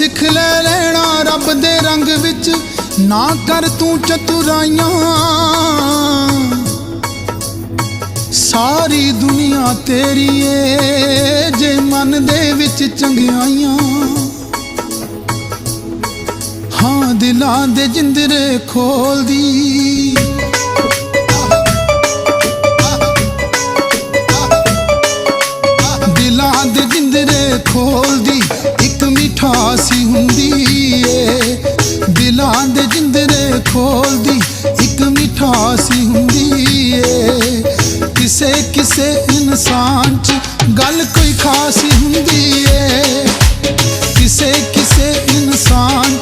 ਸਿੱਖ ਲੈ ਲੈਣਾ ਰੱਬ ਦੇ ਰੰਗ ਵਿੱਚ। ਨਾ ਕਰ ਤੂੰ ਚਤੁਰਾਈਆਂ। ਸਾਰੀ ਦੁਨੀਆ ਤੇਰੀ ਏ, ਜੇ ਮਨ ਦੇ ਵਿੱਚ ਚੰਗਿਆਈਆਂ। ਹਾਂ, ਦਿਲਾਂ ਦੇ ਜਿੰਦਰੇ ਖੋਲਦੀ। ਮਿਠਾਸੀ ਹੁੰਦੀ ਏ। ਦਿਲਾਂ ਦੇ ਜਿੰਦਰੇ ਖੋਲਦੀ, ਇੱਕ ਮਿਠਾਸੀ ਹੁੰਦੀ ਏ। ਕਿਸੇ ਕਿਸੇ ਇਨਸਾਨ ਚ ਗੱਲ ਕੋਈ ਖਾਸੀ ਹੁੰਦੀ ਏ। ਕਿਸੇ ਕਿਸੇ ਇਨਸਾਨ